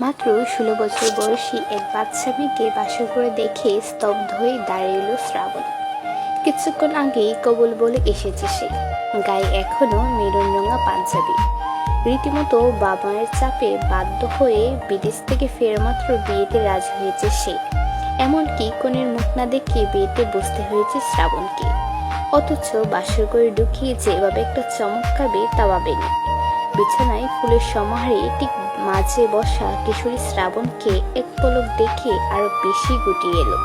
মাত্র ষোলো বছর বয়সী এক বাচ্চা মেয়েকে বাসর করে দেখে স্তব্ধ হয়ে দাঁড়িয়ে এলো শ্রাবণ। কিছুক্ষণ আগেই কবুল বলে এসেছে সে। গায়ে এখনও মেরুন রঙা পাঞ্জাবি। রীতিমতো বাবা মায়ের চাপে বাধ্য হয়ে বিদেশ থেকে ফের মাত্র বিয়েতে রাজি হয়েছে সে। এমনকি কনের মুখ না দেখে বিয়েতে বসতে হয়েছে শ্রাবণকে। অথচ বাসর করে ঢুকিয়ে যে এভাবে একটা চমক খাবে তা ভাবেনি বিছানায় ফুলের সমাহারে ঠিক মাঝে বসা কিশোরী শ্রাবণকে এক পলক দেখে আরও বেশি গুটিয়ে এলো।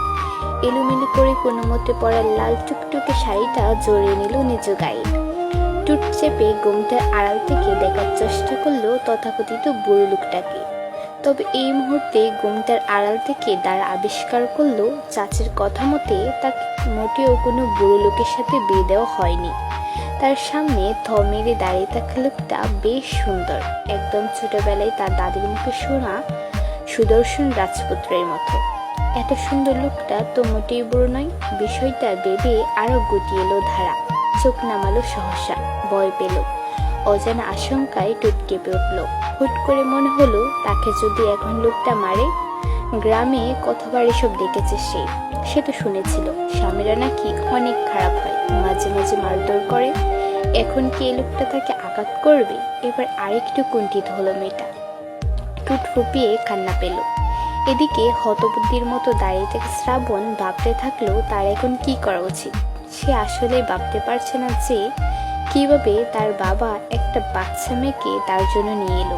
এলোমেলো করে কোনো মতে পড়া লাল টুকটুকে শাড়িটা জড়িয়ে নিল নিজ গায়ে। টুট চেপে গোমটার আড়াল থেকে দেখার চেষ্টা করল তথাকথিত বুড়ো লোকটাকে। তবে এই মুহূর্তে গোমটার আড়াল থেকে দ্বার আবিষ্কার করল চাচির কথা মতে তার মোটেও কোনো বুড়ো লোকের সাথে বিয়ে দেওয়া হয়নি। তার সামনে থ মেরে দাঁড়িয়ে থাকা লোকটা বেশ সুন্দর। একদম ছোটবেলায় তার দাদির মুখে শোনা সুদর্শন রাজপুত্রের মতো। এত সুন্দর লোকটা তো মোটেই বুড়ো নয়, বিষয়টা ভেবে আরও গুটিয়ে এলো ধারা। চোখ নামালো সহসা, ভয় পেল। অজানা আশঙ্কায় টুট কেঁপে উঠল। হুট করে মনে হলো, তাকে যদি এখন লোকটা মারে, গ্রামে কতবার এসব দেখেছে সে? সে তো শুনেছিল, স্বামীরা নাকি অনেক খারাপ হয়। মাঝে মাঝে মারধর করে। এখন কি এই লোকটা তাকে আঘাত করবে? এবার আরেকটু কুণ্ঠিত হলো মেয়েটা। টুট ফুপিয়ে কান্না পেল। এদিকে হতবুদ্ধির মতো দাঁড়িয়ে থেকে শ্রাবণ ভাবতে থাকলেও তার এখন কি করা উচিত? সে আসলে ভাবতে পারছে না যে কীভাবে তার বাবা একটা বাচ্চা মেয়েকে তার জন্য নিয়ে এলো।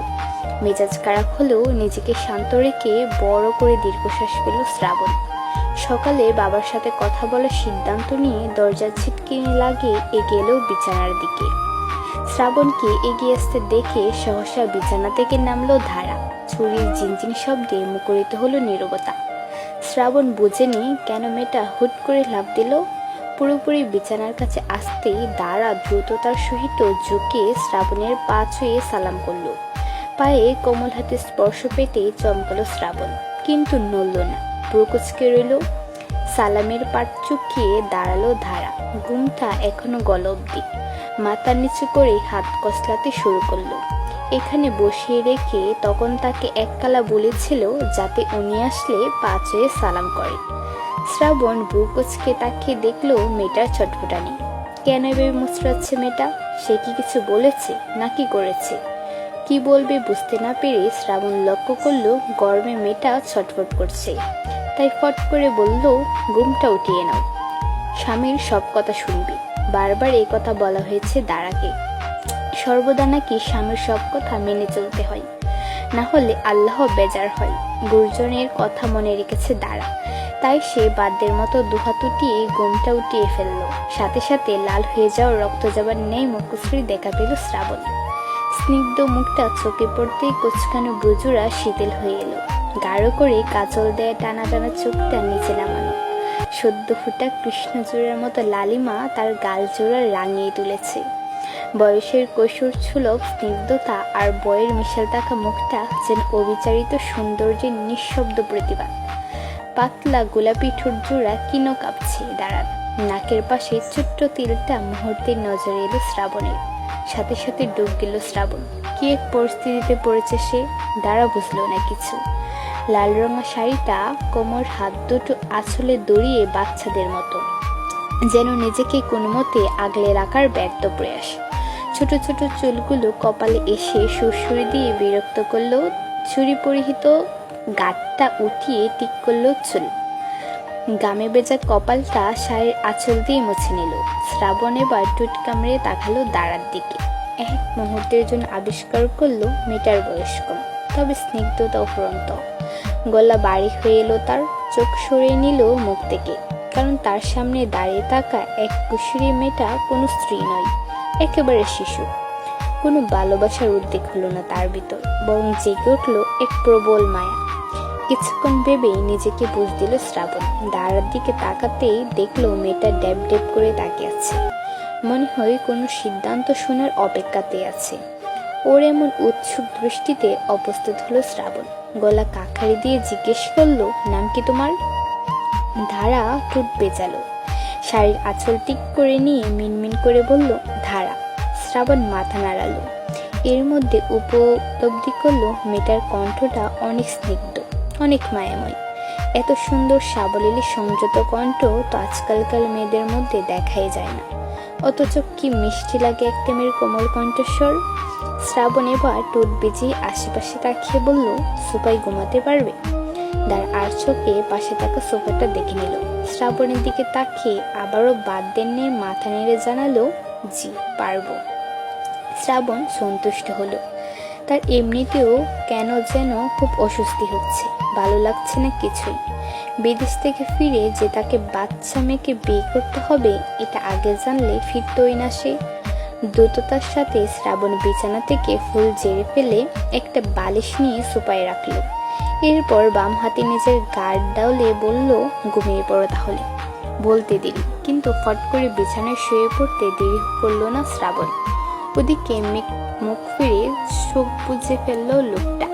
মেজাজ খারাপ হলেও নিজেকে শান্ত রেখে বড় করে দীর্ঘশ্বাস পেল শ্রাবণ। সকালে বাবার সাথে কথা বলার সিদ্ধান্ত নিয়ে দরজা ছিটকে লাগিয়ে এগিয়ে এলো বিছানার দিকে। শ্রাবণকে এগিয়ে আসতে দেখে সহসা বিছানা থেকে নামলো ধারা। ছুরির জিনজিন শব্দে মুখরিত হলো নীরবতা। শ্রাবণ বুঝেনি কেন মেয়েটা হুট করে লাভ দিল। পুরোপুরি বিছানার কাছে আসতেই দাঁড়া দ্রুততার সহিত ঝুঁকে শ্রাবণের পা ছুঁয়ে সালাম করল। পায়ে কোমল হাতে স্পর্শ পেতে চমকালো শ্রাবণ, কিন্তু নড়ল না। প্রকুচকে রইল। সালামের পাট চুকিয়ে দাঁড়াল ধারা। ঘুমটা এখনও গল অব্দি মাথা নিচু করে হাত কসলাতে শুরু করল। এখানে বসিয়ে রেখে তখন তাকে এককালা বলেছিল যাতে উনি আসলে পা চেয়ে সালাম করে। শ্রাবণ বুকুচকে তাকে দেখল মেয়েটার ছটফটানি। কেন এভাবে মুচড়াচ্ছে মেয়েটা? সে কি কিছু বলেছে নাকি করেছে? কি বলবে বুঝতে না পেরে শ্রাবণ লক্ষ্য করল গরমে মেয়েটা ছটফট করছে। তাই ফট করে বলল, ঘুমটা উঠিয়ে নাও। স্বামীর সব কথা শুনবি। বারবার এই কথা বলা হয়েছে দাঁড়াকে সর্বদা নাকি স্বামীর সব কথা মেনে চলতে হয়। না হলে আল্লাহ বেজার হয়, গুরুজনের কথা মনে রেখেছে দাঁড়া তাই সে বাদ্যের মতো দুহাত উঠিয়ে ঘুমটা উঠিয়ে ফেলল। সাথে সাথে লাল হয়ে যাওয়া রক্ত যাবার নেই মুখশ্রী দেখা পেল শ্রাবণ। স্নিগ্ধ মুখটা চোখে পড়তেই কোচকানো ব্রুজুরা শীতল হয়ে এলো। গাঢ় করে কাজল দেয় টানা টানা চোখটা নিচে নামানো সদ্য ফুটা কৃষ্ণচূড়ার মতো লালিমা তার গাল রাঙিয়ে তুলেছে। বয়সের কৈশোর সুলভ, স্নিগ্ধতা আর বয়ের মিশাল থাকা মুখটা যেন অবিচারিত সৌন্দর্যের নিঃশব্দ প্রতিবাদ। পাতলা গোলাপি ঠোঁট জোড়া কিনো কাঁপছে দাঁড়ান। নাকের পাশে ছোট্ট তিলটা মুহূর্তের নজরে এলো শ্রাবণের। সাথে সাথে ডুব গেল শ্রাবণ। কি এক পরিস্থিতিতে পড়েছে সে? দাঁড়া বুঝলো না কিছু। লাল রঙা শাড়িটা কোমর হাত দুটো আঁচলে দড়িয়ে বাচ্চাদের মতো। যেন নিজেকে কোনো মতে আগলে রাখার ব্যর্থ প্রয়াস। ছোট ছোট চুলগুলো কপালে এসে সুরসুরি দিয়ে বিরক্ত করল, ছুরি পরিহিত গাঁটটা উঠিয়ে ঠিক করল চুল। গামে বেজা কপালটা শাড়ির আঁচল দিয়ে মুছে নিল। শ্রাবণ এবার টুট কামড়ে তাকালো দাঁড়ার দিকে। এক মুহূর্তের জন্য আবিষ্কার করল মেটার বয়স কম তবে স্নিগ্ধতা অফুরন্ত গলা বাড়ি হয়ে এলো তার, চোখ সরিয়ে নিল মুখ থেকে। কারণ তার সামনে দাঁড়িয়ে থাকা এক কুশরী মেয়েটা কোনো স্ত্রী নয়, একেবারে শিশু। কোনো ভালোবাসার উদ্বেগ হলো না তার ভিতর, বরং জেগে উঠল এক প্রবল মায়া। কিছুক্ষণ ভেবেই নিজেকে বুঝ দিল শ্রাবণ। দাঁড়ার দিকে তাকাতেই দেখল মেয়েটা ড্যাব ড্যাব করে তাকিয়ে আছে। মনে হয় কোনো সিদ্ধান্ত শোনার অপেক্ষাতে আছে। ওর এমন উৎসুক দৃষ্টিতে অবস্থিত হলো শ্রাবণ। গলা কাখারি দিয়ে জিজ্ঞেস করল, নাম কি তোমার? ধারা ঠোঁট বেচালো শাড়ির আঁচল টিক করে নিয়ে মিনমিন করে বলল, ধারা। শ্রাবণ মাথা নাড়ালো। এর মধ্যে উপলব্ধি করল, মেয়েটার কণ্ঠটা অনেক স্নিগ্ধ। অনেক মায়াময়। এত সুন্দর সাবলীল সংযত কণ্ঠ তো আজকালকার মেয়েদের মধ্যে দেখাই যায় না। অথচ কি মিষ্টি লাগে একটা মেয়ের কোমল কণ্ঠস্বর? শ্রাবণ এবার টোট বেজিয়ে আশেপাশে তাকিয়ে বলল, সুপাই ঘুমাতে পারবে? তার আর চোখে পাশে থাকা সোফাটা দেখে নিল। শ্রাবণের দিকে তাকিয়ে আবারও বাদ দেননি মাথা নেড়ে জানালো, জি, পারব। শ্রাবণ সন্তুষ্ট হলো। তার এমনিতেও কেন যেন খুব অস্বস্তি হচ্ছে। ভালো লাগছে না কিছুই বিদেশ থেকে ফিরে যে তাকে বাচ্চা মেয়েকে বিয়ে করতে হবে, এটা আগে জানলে ফিরতই না সে। দ্রুততার সাথে শ্রাবণ বিছানা থেকে ফুল জেরে ফেলে একটা বালিশ নিয়ে সুপায় রাখল। এরপর বাম হাতে নিজের গার্ড ডাউলে বলল, ঘুমিয়ে পড়ো তাহলে। বলতে দেরি কিন্তু ফট করে বিছানায় শুয়ে পড়তে দেরি করল না শ্রাবণ। ওদিকে মুখ ফিরে চোখ বুঝে ফেলল লোকটা।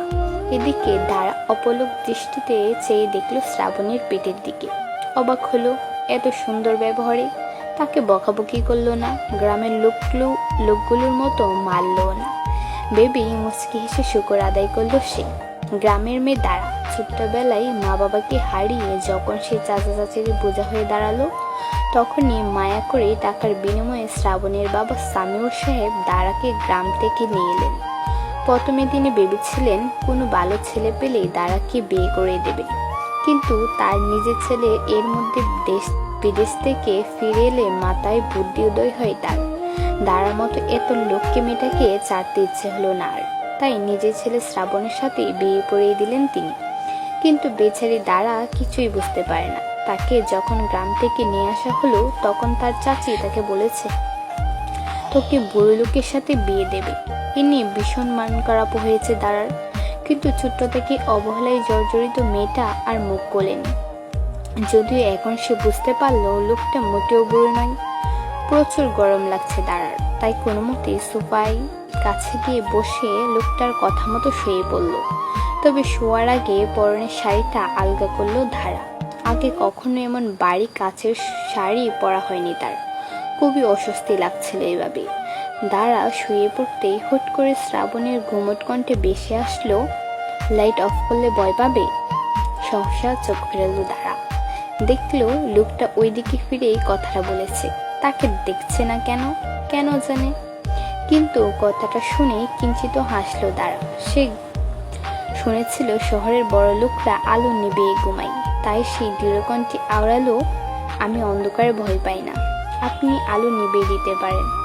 এদিকে দাঁড়া অপলক দৃষ্টিতে চেয়ে দেখল শ্রাবণের পেটের দিকে। অবাক হলো, এত সুন্দর ব্যবহারে তাকে বকাবকি করল না, গ্রামের লোকগুলো লোকগুলোর মতো মারলো না। বেবি মুচকি হেসে শুকর আদায় করল সে। গ্রামের মেয়ে দাঁড়া ছোট্টবেলায় মা বাবাকে হারিয়ে যখন সে চাচা চাচির বোঝা হয়ে দাঁড়াল, তখনই মায়া করে টাকার বিনিময়ে শ্রাবণের বাবা সামিউর সাহেব দাঁড়াকে গ্রাম থেকে নিয়ে এলেন। প্রথমে তিনি ভেবেছিলেন, কোনো ভালো ছেলে পেলেই দাঁড়াকে বিয়ে করে দেবে। কিন্তু তার নিজের ছেলে এর মধ্যে দেশ, বিদেশ থেকে ফিরে এলে মাথায় বুদ্ধি উদয় হয় তার। দাঁড়ার মতো এত লোককে মেয়েটাকে চারতে ইচ্ছে হলো না আর। তাই নিজের ছেলে শ্রাবণের সাথে বিয়ে পড়িয়ে দিলেন তিনি। কিন্তু বেচারি দাঁড়া কিছুই বুঝতে পারে না। তাকে যখন গ্রাম থেকে নিয়ে আসা হলো, তখন তার চাচি তাকে বলেছে, তোকে বুড়ো লোকের সাথে বিয়ে দেবে। নিয়ে ভীষণ মান খারাপ হয়েছে দাঁড়ার। কিন্তু ছোট্ট থেকে অবহেলায় জর্জরিত মেয়েটা আর মুখ কোলেনি যদিও এখন সে বুঝতে পারল লোকটা মোটেও বুড়ো নয়। প্রচুর গরম লাগছে দাঁড়ার। তাই কোনো মতে সোফায় কাছে গিয়ে বসে লোকটার কথা মতো শুয়ে পড়ল। তবে শোয়ার আগে পরনের শাড়িটা আলগা করল ধারা। আগে কখনো এমন বাড়ি কাছের শাড়ি পরা হয়নি তার। খুবই অস্বস্তি লাগছিল এভাবে। দাঁড়া শুয়ে পড়তেই হুট করে শ্রাবণের ঘুমট কণ্ঠে বেশি আসলো লাইট অফ করলে ভয় পাবে? সহসা চোখ ফেরালো দাঁড়া। দেখল লোকটা ওইদিকে ফিরেই কথাটা বলেছে। তাকে দেখছে না কেন? কেন জানে? কিন্তু কথাটা শুনে কিঞ্চিত হাসলো দাঁড়া সে শুনেছিল শহরের বড় লোকরা আলো নিবে ঘুমাই তাই সেই দৃঢ়কণ্ঠে আওড়ালো, আমি অন্ধকারে ভয় পাই না। আপনি আলো নিবে দিতে পারেন।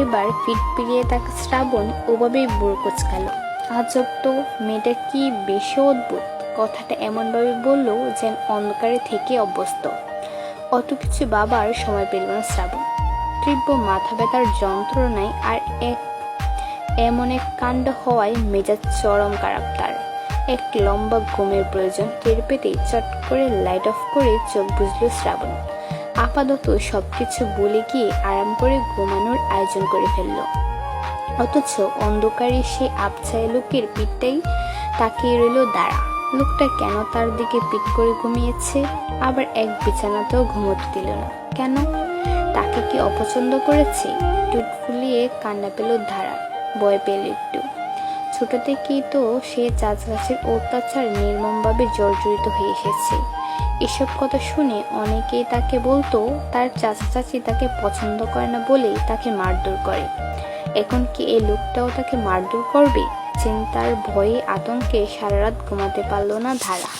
এবার ফিট পিড়িয়ে তাকে শ্রাবণ ওভাবেই বুড়ো কোচকালো। আজব তো, মেয়েটা কি বেশি অদ্ভুত? কথাটা এমনভাবে বলল যেন অন্ধকারে থেকে অভ্যস্ত। অত কিছু বাবার সময় পেল না শ্রাবণ। তীব্র মাথা ব্যথার যন্ত্রণায় আর এক, এমন এক কাণ্ড হওয়ায় মেজাজ চরম খারাপ তার। এক লম্বা ঘুমের প্রয়োজন টের পেতেই চট করে লাইট অফ করে চোখ বুঝল শ্রাবণ। আপাতত সবকিছু বলে গিয়ে আরাম করে ঘুমানোর আয়োজন করে ফেলল। অথচ অন্ধকারে সে আবছায় লোকের পিঠটাই তাকিয়ে রইল দাঁড়া লোকটা কেন তার দিকে পিট করে ঘুমিয়েছে? আবার এক বিছানাতেও ঘুমোতে দিল না। কেন? তাকে কি অপছন্দ করেছে? টুট ফুলিয়ে কান্না পেল ধারা। বয় পেল একটু। ছোট থেকেই তো সে চাচাচাচির অত্যাচার নির্মমভাবে জর্জরিত হয়ে এসেছে। এসব কথা শুনে অনেকেই তাকে বলতো তার চাচা চাচি তাকে পছন্দ করে না বলেই তাকে মারধর করে। এখন কি এই লোকটাও তাকে মারধর করবে? চিন্তার ভয়ে আতঙ্কে সারা রাত ঘুমাতে পারল না ধারা।